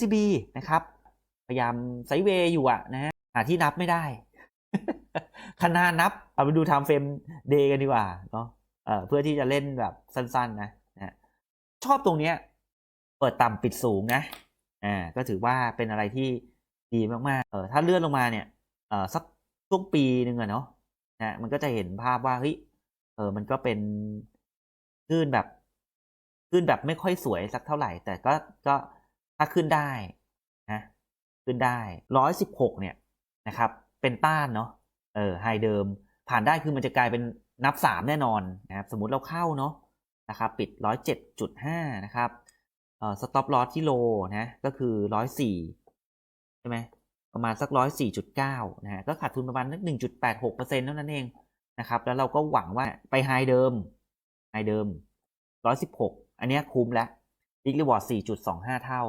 CB นะครับ พยายามไซเวย์อยู่อะนะฮะหาที่นับไม่ได้ขนาดนับ เอาไปดูไทม์เฟรมเดย์กันดีกว่าเนาะเเพื่อที่จะเล่นแบบสั้น ๆ นะนะฮะชอบตรงเนี้ย เปิดต่ำปิดสูงนะอ่าก็ถือว่าเป็นอะไรที่ดีมากๆเออถ้าเลื่อนลงมาเนี่ยเออสักช่วงปีหนึ่งอะเนาะนะมันก็จะเห็นภาพว่าเฮ้ยเออมันก็เป็นคลื่นแบบคลื่นแบบไม่ค่อยสวยสักเท่าไหร่ แต่ก็ก็ ถ้าขึ้นได้นะขึ้นได้ร้อยสิบหกเนี่ยนะครับเป็นต้านเนาะเออไฮเดิมผ่านได้คือมันจะกลายเป็นนับสามแน่นอนนะครับสมมติเราเข้าเนาะนะครับปิดร้อยเจ็ดจุดห้านะครับเอ่อสต็อปลอสที่โลนะก็คือร้อยสี่ใช่ไหมประมาณสักร้อยสี่จุดเก้านะฮะก็ขาดทุนประมาณนักหนึ่งจุดแปดหกเปอร์เซ็นต์เท่านั้นเองนะครับแล้วเราก็หวังว่าไปไฮเดิมไฮเดิมร้อยสิบหกอันเนี้ยคุ้มแล้วบิ๊กรีวอร์ดสี่จุดสองห้าเท่า